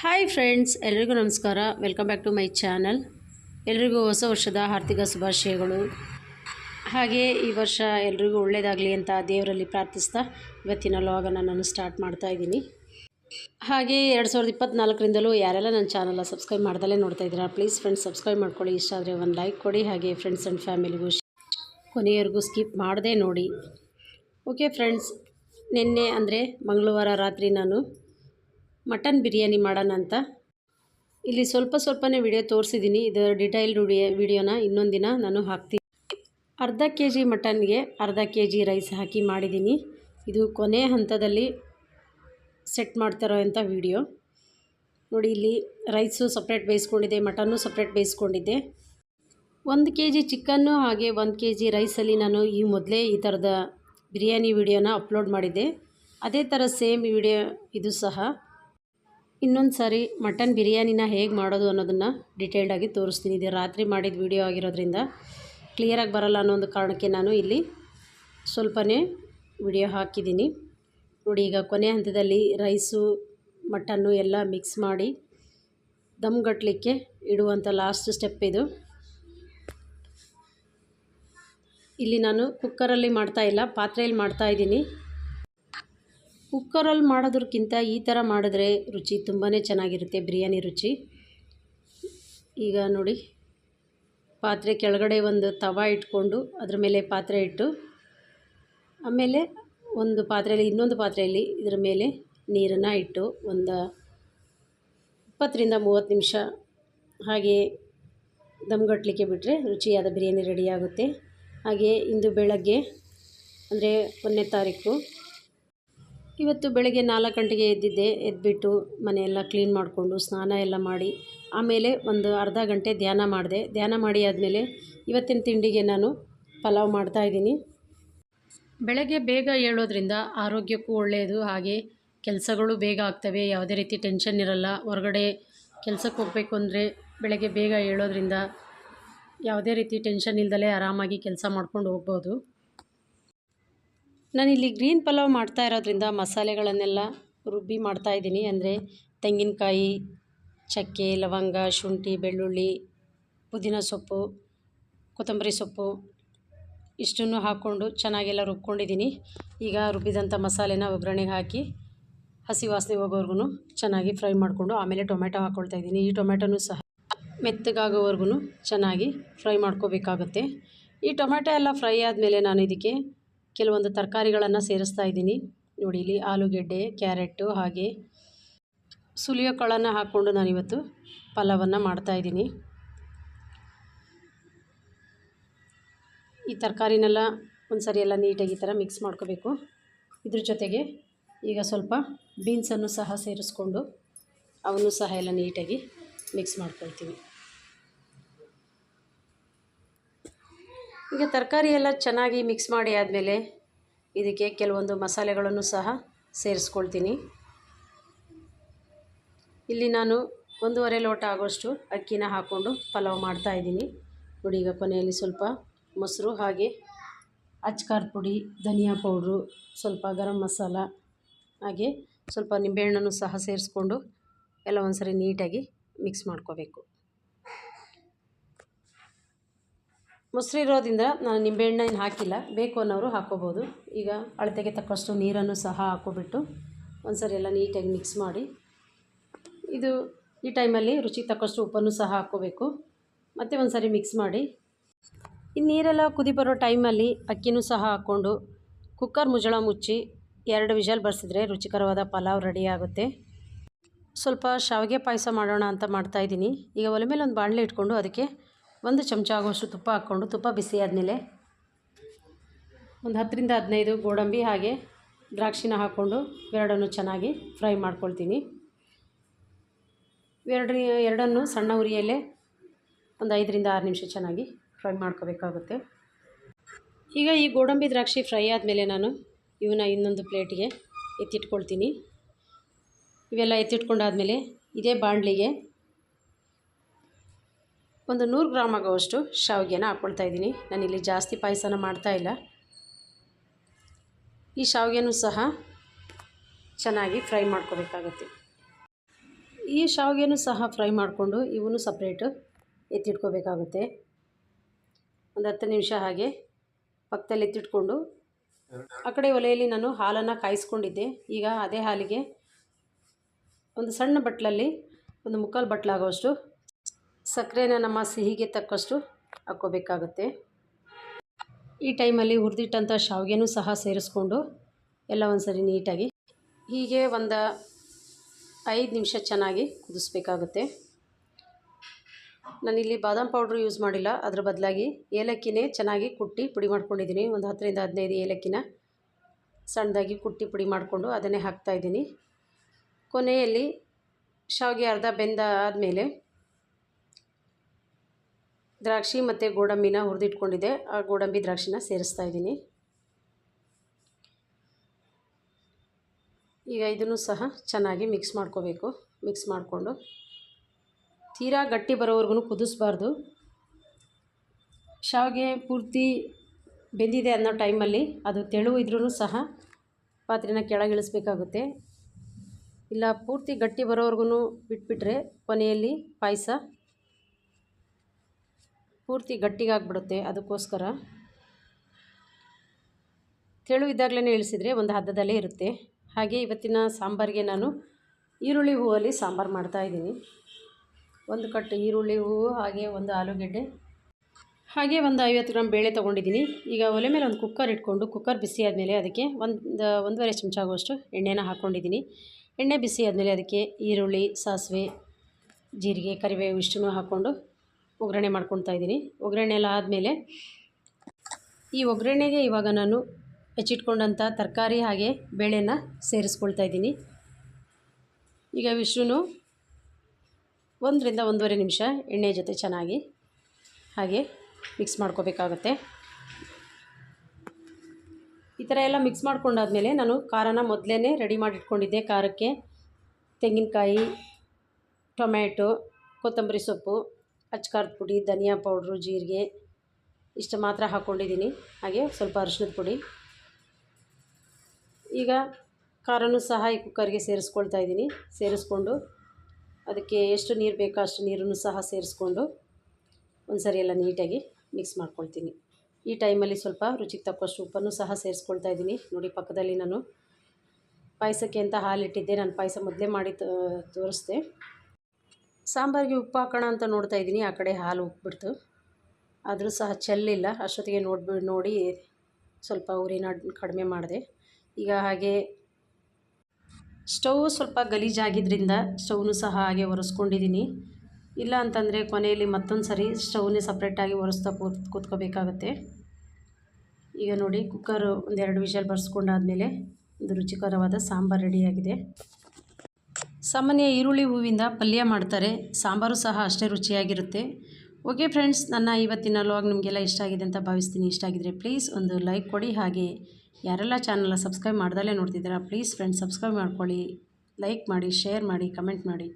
Hi friends, ಎಲ್ರಿಗೂ ನಮಸ್ಕಾರ. Welcome back to my channel ಎಲ್ರಿಗೂ ಹೊಸ ವರ್ಷದ ಆರ್ಥಿಕ ಶುಭಾಶಯಗಳು. ಹಾಗೆ ಈ ವರ್ಷ ಎಲ್ರಿಗೂ ಒಳ್ಳೆಯದಾಗಲಿ ಅಂತ ದೇವರಲ್ಲಿ ಪ್ರಾರ್ಥಿಸ್ತಾ ಇವತ್ತಿನ ಲಾಗನ್ನು ನಾನು ಸ್ಟಾರ್ಟ್ ಮಾಡ್ತಾ ಇದ್ದೀನಿ. ಹಾಗೆ ಎರಡು ಸಾವಿರದ ಇಪ್ಪತ್ತ್ನಾಲ್ಕರಿಂದಲೂ ಯಾರೆಲ್ಲ ನನ್ನ ಚಾನಲ್ನ ಸಬ್ಸ್ಕ್ರೈಬ್ ಮಾಡ್ದಲೇ ನೋಡ್ತಾ ಇದ್ದೀರಾ ಪ್ಲೀಸ್ ಫ್ರೆಂಡ್ಸ್ ಸಬ್ಸ್ಕ್ರೈಬ್ ಮಾಡ್ಕೊಳ್ಳಿ. ಇಷ್ಟ ಆದರೆ ಒಂದು ಲೈಕ್ ಕೊಡಿ, ಹಾಗೆ ಫ್ರೆಂಡ್ಸ್ ಆ್ಯಂಡ್ ಫ್ಯಾಮಿಲಿಗೂ ಕೊನೆಯವರೆಗೂ ಸ್ಕಿಪ್ ಮಾಡದೇ ನೋಡಿ. ಓಕೆ ಫ್ರೆಂಡ್ಸ್ ನಿನ್ನೆ ಅಂದರೆ ಮಂಗಳವಾರ ರಾತ್ರಿ ನಾನು ಮಟನ್ ಬಿರಿಯಾನಿ ಮಾಡೋಣ ಅಂತ. ಇಲ್ಲಿ ಸ್ವಲ್ಪ ಸ್ವಲ್ಪನೇ ವಿಡಿಯೋ ತೋರಿಸಿದ್ದೀನಿ. ಇದರ ವಿಡಿಯೋ, ವಿಡಿಯೋನ ಇನ್ನೊಂದು ದಿನ ನಾನು ಹಾಕ್ತೀನಿ. ಅರ್ಧ ಕೆ ಜಿ ಮಟನ್ಗೆ ಅರ್ಧ ಕೆ ಜಿ ರೈಸ್ ಹಾಕಿ ಮಾಡಿದ್ದೀನಿ. ಇದು ಕೊನೆ ಹಂತದಲ್ಲಿ ಸೆಟ್ ಮಾಡ್ತಾರೋ ಅಂತ ವಿಡಿಯೋ. ನೋಡಿ, ಇಲ್ಲಿ ರೈಸು ಸಪ್ರೇಟ್ ಬೇಯಿಸ್ಕೊಂಡಿದ್ದೆ, ಮಟನ್ನು ಸಪ್ರೇಟ್ ಬೇಯಿಸ್ಕೊಂಡಿದ್ದೆ. ಒಂದು ಕೆ ಜಿ ಚಿಕನ್ನು ಹಾಗೆ ಒಂದು ಕೆ ಜಿ ರೈಸಲ್ಲಿ ನಾನು ಈ ಮೊದಲೇ ಈ ಥರದ ಬಿರಿಯಾನಿ ವಿಡಿಯೋನ ಅಪ್ಲೋಡ್ ಮಾಡಿದ್ದೆ. ಅದೇ ಥರ ಸೇಮ್ ವಿಡಿಯೋ ಇದು ಸಹ. ಇನ್ನೊಂದು ಸಾರಿ ಮಟನ್ ಬಿರಿಯಾನಿನ ಹೇಗೆ ಮಾಡೋದು ಅನ್ನೋದನ್ನು ಡಿಟೇಲ್ಡಾಗಿ ತೋರಿಸ್ತೀನಿ. ಇದು ರಾತ್ರಿ ಮಾಡಿದ ವಿಡಿಯೋ ಆಗಿರೋದ್ರಿಂದ ಕ್ಲಿಯರಾಗಿ ಬರಲ್ಲ ಅನ್ನೋ ಒಂದು ಕಾರಣಕ್ಕೆ ನಾನು ಇಲ್ಲಿ ಸ್ವಲ್ಪನೇ ವಿಡಿಯೋ ಹಾಕಿದ್ದೀನಿ. ನೋಡಿ, ಈಗ ಕೊನೆ ಹಂತದಲ್ಲಿ ರೈಸು ಮಟನ್ನು ಎಲ್ಲ ಮಿಕ್ಸ್ ಮಾಡಿ ದಮ್ ಗಟ್ಟಲಿಕ್ಕೆ ಇಡುವಂಥ ಲಾಸ್ಟ್ ಸ್ಟೆಪ್ ಇದು. ಇಲ್ಲಿ ನಾನು ಕುಕ್ಕರಲ್ಲಿ ಮಾಡ್ತಾ ಇಲ್ಲ, ಪಾತ್ರೆಯಲ್ಲಿ ಮಾಡ್ತಾ ಇದ್ದೀನಿ. ಕುಕ್ಕರಲ್ಲಿ ಮಾಡೋದಕ್ಕಿಂತ ಈ ಥರ ಮಾಡಿದ್ರೆ ರುಚಿ ತುಂಬಾ ಚೆನ್ನಾಗಿರುತ್ತೆ, ಬಿರಿಯಾನಿ ರುಚಿ. ಈಗ ನೋಡಿ, ಪಾತ್ರೆ ಕೆಳಗಡೆ ಒಂದು ತವ ಇಟ್ಕೊಂಡು ಅದ್ರ ಮೇಲೆ ಪಾತ್ರೆ ಇಟ್ಟು, ಆಮೇಲೆ ಒಂದು ಪಾತ್ರೆಯಲ್ಲಿ, ಇನ್ನೊಂದು ಪಾತ್ರೆಯಲ್ಲಿ ಇದರ ಮೇಲೆ ನೀರನ್ನು ಇಟ್ಟು ಒಂದು ಇಪ್ಪತ್ತರಿಂದ ಮೂವತ್ತು ನಿಮಿಷ ಹಾಗೆ ದಮ್ಗಟ್ಟಲಿಕ್ಕೆ ಬಿಟ್ಟರೆ ರುಚಿಯಾದ ಬಿರಿಯಾನಿ ರೆಡಿಯಾಗುತ್ತೆ ಹಾಗೆ ಇಂದು ಬೆಳಗ್ಗೆ, ಅಂದರೆ ಒಂದನೇ ತಾರೀಕು ಇವತ್ತು ಬೆಳಗ್ಗೆ ನಾಲ್ಕು ಗಂಟೆಗೆ ಎದ್ದಿದ್ದೆ, ಎದ್ಬಿಟ್ಟು ಮನೆಯೆಲ್ಲ ಕ್ಲೀನ್ ಮಾಡಿಕೊಂಡು ಸ್ನಾನ ಎಲ್ಲ ಮಾಡಿ, ಆಮೇಲೆ ಒಂದು ಅರ್ಧ ಗಂಟೆ ಧ್ಯಾನ ಮಾಡಿದೆ. ಧ್ಯಾನ ಮಾಡಿ ಆದಮೇಲೆ ಇವತ್ತಿನ ತಿಂಡಿಗೆ ನಾನು ಪಲಾವ್ ಮಾಡ್ತಾಯಿದ್ದೀನಿ ಬೆಳಗ್ಗೆ ಬೇಗ ಏಳೋದ್ರಿಂದ ಆರೋಗ್ಯಕ್ಕೂ ಒಳ್ಳೆಯದು. ಹಾಗೆ ಕೆಲಸಗಳು ಬೇಗ ಆಗ್ತವೆ, ಯಾವುದೇ ರೀತಿ ಟೆನ್ಷನ್ ಇರಲ್ಲ. ಹೊರಗಡೆ ಕೆಲಸಕ್ಕೆ ಹೋಗಬೇಕು ಅಂದರೆ ಬೆಳಗ್ಗೆ ಬೇಗ ಏಳೋದ್ರಿಂದ ಯಾವುದೇ ರೀತಿ ಟೆನ್ಷನ್ ಇಲ್ದಲೇ ಆರಾಮಾಗಿ ಕೆಲಸ ಮಾಡ್ಕೊಂಡು ಹೋಗ್ಬೋದು. ನಾನಿಲ್ಲಿ ಗ್ರೀನ್ ಪಲಾವ್ ಮಾಡ್ತಾ ಇರೋದ್ರಿಂದ ಮಸಾಲೆಗಳನ್ನೆಲ್ಲ ರುಬ್ಬಿ ಮಾಡ್ತಾ ಇದ್ದೀನಿ. ಅಂದರೆ ತೆಂಗಿನಕಾಯಿ, ಚಕ್ಕೆ, ಲವಂಗ, ಶುಂಠಿ, ಬೆಳ್ಳುಳ್ಳಿ, ಪುದೀನ ಸೊಪ್ಪು, ಕೊತ್ತಂಬರಿ ಸೊಪ್ಪು ಇಷ್ಟನ್ನು ಹಾಕ್ಕೊಂಡು ಚೆನ್ನಾಗೆಲ್ಲ ರುಬ್ಕೊಂಡಿದ್ದೀನಿ. ಈಗ ರುಬ್ಬಿದಂಥ ಮಸಾಲೆನ ಒಗ್ಗರಣೆಗೆ ಹಾಕಿ ಹಸಿ ವಾಸನೆ ಹೋಗೋವರೆಗೂ ಚೆನ್ನಾಗಿ ಫ್ರೈ ಮಾಡಿಕೊಂಡು ಆಮೇಲೆ ಟೊಮೆಟೊ ಹಾಕ್ಕೊಳ್ತಾ ಇದ್ದೀನಿ. ಈ ಟೊಮೆಟೊನೂ ಸಹ ಮೆತ್ತಗಾಗೋವರೆಗೂ ಚೆನ್ನಾಗಿ ಫ್ರೈ ಮಾಡ್ಕೋಬೇಕಾಗುತ್ತೆ. ಈ ಟೊಮೆಟೊ ಎಲ್ಲ ಫ್ರೈ ಆದಮೇಲೆ ನಾನು ಇದಕ್ಕೆ ಕೆಲವೊಂದು ತರಕಾರಿಗಳನ್ನು ಸೇರಿಸ್ತಾ ಇದ್ದೀನಿ. ನೋಡಿ ಇಲ್ಲಿ ಆಲೂಗೆಡ್ಡೆ ಕ್ಯಾರೆಟು ಹಾಗೆ ಸುಲಿಯೋ ಕಾಳನ್ನು ಹಾಕ್ಕೊಂಡು ನಾನಿವತ್ತು ಪಲಾವನ್ನು ಮಾಡ್ತಾಯಿದ್ದೀನಿ ಈ ತರಕಾರಿನೆಲ್ಲ ಒಂದು ಸರಿ ಎಲ್ಲ ನೀಟಾಗಿ ಈ ಥರ ಮಿಕ್ಸ್ ಮಾಡ್ಕೋಬೇಕು. ಇದ್ರ ಜೊತೆಗೆ ಈಗ ಸ್ವಲ್ಪ ಬೀನ್ಸನ್ನು ಸಹ ಸೇರಿಸ್ಕೊಂಡು, ಅವನ್ನು ಸಹ ಎಲ್ಲ ನೀಟಾಗಿ ಮಿಕ್ಸ್ ಮಾಡ್ಕೊಳ್ತೀವಿ. ಈಗ ತರಕಾರಿ ಎಲ್ಲ ಚೆನ್ನಾಗಿ ಮಿಕ್ಸ್ ಮಾಡಿ ಆದಮೇಲೆ ಇದಕ್ಕೆ ಕೆಲವೊಂದು ಮಸಾಲೆಗಳನ್ನು ಸಹ ಸೇರಿಸ್ಕೊಳ್ತೀನಿ. ಇಲ್ಲಿ ನಾನು ಒಂದೂವರೆ ಲೋಟ ಆಗೋಷ್ಟು ಅಕ್ಕಿನ ಹಾಕ್ಕೊಂಡು ಪಲಾವ್ ಮಾಡ್ತಾಯಿದ್ದೀನಿ ನೋಡಿ, ಈಗ ಕೊನೆಯಲ್ಲಿ ಸ್ವಲ್ಪ ಮೊಸರು ಹಾಗೆ ಅಚ್ಕಾರದ ಪುಡಿ, ಧನಿಯಾ ಪೌಡ್ರು, ಸ್ವಲ್ಪ ಗರಂ ಮಸಾಲ, ಹಾಗೆ ಸ್ವಲ್ಪ ನಿಂಬೆಹಣ್ಣನ್ನು ಸಹ ಸೇರಿಸ್ಕೊಂಡು ಎಲ್ಲ ಒಂದು ಸರಿ ನೀಟಾಗಿ ಮಿಕ್ಸ್ ಮಾಡ್ಕೋಬೇಕು. ಮೊಸರು ಇರೋದ್ರಿಂದ ನಾನು ನಿಂಬೆಹಣ್ಣು ಏನು ಹಾಕಿಲ್ಲ. ಬೇಕು ಅನ್ನೋರು ಹಾಕ್ಕೋಬೋದು. ಈಗ ಅಳತೆಗೆ ತಕ್ಕಷ್ಟು ನೀರನ್ನು ಸಹ ಹಾಕೋಬಿಟ್ಟು ಒಂದು ಸರಿ ಎಲ್ಲ ನೀಟಾಗಿ ಮಿಕ್ಸ್ ಮಾಡಿ. ಇದು ಈ ಟೈಮಲ್ಲಿ ರುಚಿಗೆ ತಕ್ಕಷ್ಟು ಉಪ್ಪನ್ನು ಸಹ ಹಾಕ್ಕೋಬೇಕು. ಮತ್ತು ಒಂದು ಸರಿ ಮಿಕ್ಸ್ ಮಾಡಿ. ಈ ನೀರೆಲ್ಲ ಕುದಿ ಬರೋ ಟೈಮಲ್ಲಿ ಅಕ್ಕಿನೂ ಸಹ ಹಾಕ್ಕೊಂಡು ಕುಕ್ಕರ್ ಮುಜಳ ಮುಚ್ಚಿ ಎರಡು ವಿಷಲ್ ಬರ್ಸಿದ್ರೆ ರುಚಿಕರವಾದ ಪಲಾವ್ ರೆಡಿ ಆಗುತ್ತೆ. ಸ್ವಲ್ಪ ಶಾವಿಗೆ ಪಾಯಸ ಮಾಡೋಣ ಅಂತ ಮಾಡ್ತಾಯಿದ್ದೀನಿ ಈಗ ಒಲೆ ಮೇಲೆ ಒಂದು ಬಾಣಲೆ ಇಟ್ಕೊಂಡು ಅದಕ್ಕೆ ಒಂದು ಚಮಚ ಆಗುವಷ್ಟು ತುಪ್ಪ ಹಾಕ್ಕೊಂಡು, ತುಪ್ಪ ಬಿಸಿ ಆದಮೇಲೆ ಒಂದು ಹತ್ತರಿಂದ ಹದಿನೈದು ಗೋಡಂಬಿ ಹಾಗೆ ದ್ರಾಕ್ಷಿನ ಹಾಕ್ಕೊಂಡು ಎರಡನ್ನು ಚೆನ್ನಾಗಿ ಫ್ರೈ ಮಾಡ್ಕೊಳ್ತೀನಿ. ಎರಡು ಎರಡನ್ನು ಸಣ್ಣ ಉರಿಯಲ್ಲೇ ಒಂದು ಐದರಿಂದ ಆರು ನಿಮಿಷ ಚೆನ್ನಾಗಿ ಫ್ರೈ ಮಾಡ್ಕೋಬೇಕಾಗುತ್ತೆ. ಈಗ ಈ ಗೋಡಂಬಿ ದ್ರಾಕ್ಷಿ ಫ್ರೈ ಆದಮೇಲೆ ನಾನು ಇವನ್ನ ಇನ್ನೊಂದು ಪ್ಲೇಟಿಗೆ ಎತ್ತಿಟ್ಕೊಳ್ತೀನಿ. ಇವೆಲ್ಲ ಎತ್ತಿಟ್ಕೊಂಡಾದಮೇಲೆ ಇದೇ ಬಾಣಲಿಗೆ ಒಂದು ನೂರು ಗ್ರಾಮ್ ಆಗೋವಷ್ಟು ಶಾವಿಗೆನ ಹಾಕ್ಕೊಳ್ತಾ ಇದ್ದೀನಿ. ನಾನಿಲ್ಲಿ ಜಾಸ್ತಿ ಪಾಯಸನ ಮಾಡ್ತಾಯಿಲ್ಲ ಈ ಶಾವಿಗೆನೂ ಸಹ ಚೆನ್ನಾಗಿ ಫ್ರೈ ಮಾಡ್ಕೋಬೇಕಾಗತ್ತೆ. ಈ ಶಾವಿಗೆನೂ ಸಹ ಫ್ರೈ ಮಾಡಿಕೊಂಡು ಇವನು ಸಪ್ರೇಟು ಎತ್ತಿಟ್ಕೋಬೇಕಾಗುತ್ತೆ. ಒಂದು ಹತ್ತು ನಿಮಿಷ ಹಾಗೆ ಪಕ್ಕದಲ್ಲಿ ಎತ್ತಿಟ್ಕೊಂಡು ಆ ಕಡೆ ಒಲೆಯಲ್ಲಿ ನಾನು ಹಾಲನ್ನು ಕಾಯಿಸ್ಕೊಂಡಿದ್ದೆ. ಈಗ ಅದೇ ಹಾಲಿಗೆ ಒಂದು ಸಣ್ಣ ಬಟ್ಲಲ್ಲಿ ಒಂದು ಮುಕ್ಕಾಲು ಬಟ್ಲಾಗುವಷ್ಟು ಸಕ್ಕರೆನ ನಮ್ಮ ಸಿಹಿಗೆ ತಕ್ಕಷ್ಟು ಹಾಕ್ಕೋಬೇಕಾಗತ್ತೆ. ಈ ಟೈಮಲ್ಲಿ ಹುರಿದಿಟ್ಟಂಥ ಶಾವಿಗೆನೂ ಸಹ ಸೇರಿಸ್ಕೊಂಡು ಎಲ್ಲ ಒಂದ್ಸರಿ ನೀಟಾಗಿ ಹೀಗೆ ಒಂದು ಐದು ನಿಮಿಷ ಚೆನ್ನಾಗಿ ಕುದಿಸ್ಬೇಕಾಗುತ್ತೆ. ನಾನಿಲ್ಲಿ ಬಾದಾಮ್ ಪೌಡ್ರ್ ಯೂಸ್ ಮಾಡಿಲ್ಲ. ಅದ್ರ ಬದಲಾಗಿ ಏಲಕ್ಕಿನೇ ಚೆನ್ನಾಗಿ ಕುಟ್ಟಿ ಪುಡಿ ಮಾಡ್ಕೊಂಡಿದ್ದೀನಿ. ಒಂದು ಹತ್ತರಿಂದ ಹದಿನೈದು ಏಲಕ್ಕಿನ ಸಣ್ಣದಾಗಿ ಕುಟ್ಟಿ ಪುಡಿ ಮಾಡಿಕೊಂಡು ಅದನ್ನೇ ಹಾಕ್ತಾಯಿದ್ದೀನಿ ಕೊನೆಯಲ್ಲಿ ಶಾವಿಗೆ ಅರ್ಧ ಬೆಂದ ಆದಮೇಲೆ ದ್ರಾಕ್ಷಿ ಮತ್ತು ಗೋಡಂಬಿನ ಹುರಿದಿಟ್ಕೊಂಡಿದ್ದೆ. ಆ ಗೋಡಂಬಿ ದ್ರಾಕ್ಷಿನ ಸೇರಿಸ್ತಾ ಇದ್ದೀನಿ. ಈಗ ಇದನ್ನು ಸಹ ಚೆನ್ನಾಗಿ ಮಿಕ್ಸ್ ಮಾಡ್ಕೋಬೇಕು. ಮಿಕ್ಸ್ ಮಾಡಿಕೊಂಡು ತೀರಾ ಗಟ್ಟಿ ಬರೋವರೆಗೂ ಕುದಿಸ್ಬಾರ್ದು. ಶಾವಿಗೆ ಪೂರ್ತಿ ಬೆಂದಿದೆ ಅನ್ನೋ ಟೈಮಲ್ಲಿ ಅದು ತೆಳು ಇದ್ರೂ ಸಹ ಪಾತ್ರೆನ ಕೆಳಗಿಳಿಸ್ಬೇಕಾಗುತ್ತೆ. ಇಲ್ಲ ಪೂರ್ತಿ ಗಟ್ಟಿ ಬರೋವರೆಗೂ ಬಿಟ್ಬಿಟ್ರೆ ಕೊನೆಯಲ್ಲಿ ಪಾಯಸ ಪೂರ್ತಿ ಗಟ್ಟಿಗಾಗ್ಬಿಡುತ್ತೆ ಅದಕ್ಕೋಸ್ಕರ. ತೆಳು ಇದ್ದಾಗಲೇ ಇಳಿಸಿದರೆ ಒಂದು ಹದ್ದದಲ್ಲೇ ಇರುತ್ತೆ. ಹಾಗೆ ಇವತ್ತಿನ ಸಾಂಬಾರಿಗೆ ನಾನು ಈರುಳ್ಳಿ ಹೂವಲ್ಲಿ ಸಾಂಬಾರು ಮಾಡ್ತಾಯಿದ್ದೀನಿ ಒಂದು ಕಟ್ಟು ಈರುಳ್ಳಿ ಹೂವು, ಹಾಗೆ ಒಂದು ಆಲೂಗೆಡ್ಡೆ, ಹಾಗೆ ಒಂದು ಐವತ್ತು ಗ್ರಾಮ್ ಬೇಳೆ ತೊಗೊಂಡಿದ್ದೀನಿ. ಈಗ ಒಲೆ ಮೇಲೆ ಒಂದು ಕುಕ್ಕರ್ ಇಟ್ಕೊಂಡು, ಕುಕ್ಕರ್ ಬಿಸಿ ಆದಮೇಲೆ ಅದಕ್ಕೆ ಒಂದು, ಒಂದೂವರೆ ಚಮಚ ಆಗುವಷ್ಟು ಎಣ್ಣೆನ ಹಾಕ್ಕೊಂಡಿದ್ದೀನಿ ಎಣ್ಣೆ ಬಿಸಿ ಆದಮೇಲೆ ಅದಕ್ಕೆ ಈರುಳ್ಳಿ, ಸಾಸಿವೆ, ಜೀರಿಗೆ, ಕರಿಬೇವು ಇಷ್ಟನ್ನು ಹಾಕ್ಕೊಂಡು ಒಗ್ಗರಣೆ ಮಾಡ್ಕೊತಾ ಇದ್ದೀನಿ. ಒಗ್ಗರಣೆ ಎಲ್ಲ ಆದಮೇಲೆ ಈ ಒಗ್ಗರಣೆಗೆ ಇವಾಗ ನಾನು ಹೆಚ್ಚಿಟ್ಕೊಂಡಂಥ ತರಕಾರಿ ಹಾಗೆ ಬೇಳೆನ ಸೇರಿಸ್ಕೊಳ್ತಾ ಇದ್ದೀನಿ. ಈಗ ವಿಷ್ಣು ಒಂದರಿಂದ ಒಂದೂವರೆ ನಿಮಿಷ ಎಣ್ಣೆ ಜೊತೆ ಚೆನ್ನಾಗಿ ಹಾಗೆ ಮಿಕ್ಸ್ ಮಾಡ್ಕೋಬೇಕಾಗತ್ತೆ. ಈ ಥರ ಎಲ್ಲ ಮಿಕ್ಸ್ ಮಾಡ್ಕೊಂಡಾದ್ಮೇಲೆ ನಾನು ಖಾರನ ಮೊದಲೇ ರೆಡಿ ಮಾಡಿಟ್ಕೊಂಡಿದ್ದೆ. ಖಾರಕ್ಕೆ ತೆಂಗಿನಕಾಯಿ, ಟೊಮ್ಯಾಟೊ, ಕೊತ್ತಂಬರಿ ಸೊಪ್ಪು ಅಚ್ಕಾರದ ಪುಡಿ, ಧನಿಯಾ ಪೌಡ್ರು, ಜೀರಿಗೆ, ಇಷ್ಟು ಮಾತ್ರ ಹಾಕ್ಕೊಂಡಿದ್ದೀನಿ. ಹಾಗೆ ಸ್ವಲ್ಪ ಅರಿಶಿನದ ಪುಡಿ. ಈಗ ಖಾರನೂ ಸಹ ಈ ಕುಕ್ಕರ್ಗೆ ಸೇರಿಸ್ಕೊಳ್ತಾ ಇದ್ದೀನಿ. ಸೇರಿಸ್ಕೊಂಡು ಅದಕ್ಕೆ ಎಷ್ಟು ನೀರು ಬೇಕೋ ಅಷ್ಟು ನೀರನ್ನು ಸಹ ಸೇರಿಸ್ಕೊಂಡು ಒಂದು ಸರಿ ಎಲ್ಲ ನೀಟಾಗಿ ಮಿಕ್ಸ್ ಮಾಡ್ಕೊಳ್ತೀನಿ. ಈ ಟೈಮಲ್ಲಿ ಸ್ವಲ್ಪ ರುಚಿಗೆ ತಕ್ಕಷ್ಟು ಉಪ್ಪನ್ನು ಸಹ ಸೇರಿಸ್ಕೊಳ್ತಾ ಇದ್ದೀನಿ. ನೋಡಿ, ಪಕ್ಕದಲ್ಲಿ ನಾನು ಪಾಯಸಕ್ಕೆ ಅಂತ ಹಾಲಿಟ್ಟಿದ್ದೆ. ನಾನು ಪಾಯಸ ಮೊದಲೇ ಮಾಡಿ ತೋರಿಸ್ದೆ. ಸಾಂಬಾರಿಗೆ ಉಪ್ಪು ಹಾಕೋಣ ಅಂತ ನೋಡ್ತಾ ಇದ್ದೀನಿ, ಆ ಕಡೆ ಹಾಲು ಉಪ್ಪಿಬಿಡ್ತು ಆದರೂ ಸಹ ಚೆಲ್ಲಿಲ್ಲ, ಅಷ್ಟೊತ್ತಿಗೆ ನೋಡ್ಬಿ ನೋಡಿ ಸ್ವಲ್ಪ ಉರಿನ ಕಡಿಮೆ ಮಾಡಿದೆ. ಈಗ ಹಾಗೆ ಸ್ಟವ್ ಸ್ವಲ್ಪ ಗಲೀಜಾಗಿದ್ದರಿಂದ ಸ್ಟವ್ನು ಸಹ ಹಾಗೆ ಒರೆಸ್ಕೊಂಡಿದ್ದೀನಿ. ಇಲ್ಲ ಅಂತಂದರೆ ಕೊನೆಯಲ್ಲಿ ಮತ್ತೊಂದು ಸರಿ ಸ್ಟವ್ನೇ ಸಪ್ರೇಟಾಗಿ ಒರೆಸ್ತಾ ಕೂತ್, ಕೂತ್ಕೋಬೇಕಾಗತ್ತೆ. ಈಗ ನೋಡಿ, ಕುಕ್ಕರ್ ಒಂದೆರಡು ವಿಷಲ್ ಬರ್ಸ್ಕೊಂಡಾದಮೇಲೆ ಒಂದು ರುಚಿಕರವಾದ ಸಾಂಬಾರು ರೆಡಿಯಾಗಿದೆ. ಸಾಮಾನ್ಯ ಈರುಳ್ಳಿ ಹೂವಿಂದ ಪಲ್ಯ ಮಾಡ್ತಾರೆ. ಸಾಂಬಾರು ಸಹ ಅಷ್ಟೇ ರುಚಿಯಾಗಿರುತ್ತೆ. ಓಕೆ ಫ್ರೆಂಡ್ಸ್, ನನ್ನ ಇವತ್ತಿನ ಲಾಗ್ ನಿಮಗೆಲ್ಲ ಇಷ್ಟ ಆಗಿದೆ ಅಂತ ಭಾವಿಸ್ತೀನಿ. ಇಷ್ಟ ಆಗಿದ್ರೆ ಪ್ಲೀಸ್ ಒಂದು ಲೈಕ್ ಕೊಡಿ. ಹಾಗೆ ಯಾರೆಲ್ಲ ಚಾನಲ್ನ ಸಬ್ಸ್ಕ್ರೈಬ್ ಮಾಡ್ದಲ್ಲೇ ನೋಡ್ತಿದ್ದೀರಾ ಪ್ಲೀಸ್ ಫ್ರೆಂಡ್ಸ್ ಸಬ್ಸ್ಕ್ರೈಬ್ ಮಾಡ್ಕೊಳ್ಳಿ. ಲೈಕ್ ಮಾಡಿ ಶೇರ್ ಮಾಡಿ ಕಮೆಂಟ್ ಮಾಡಿ.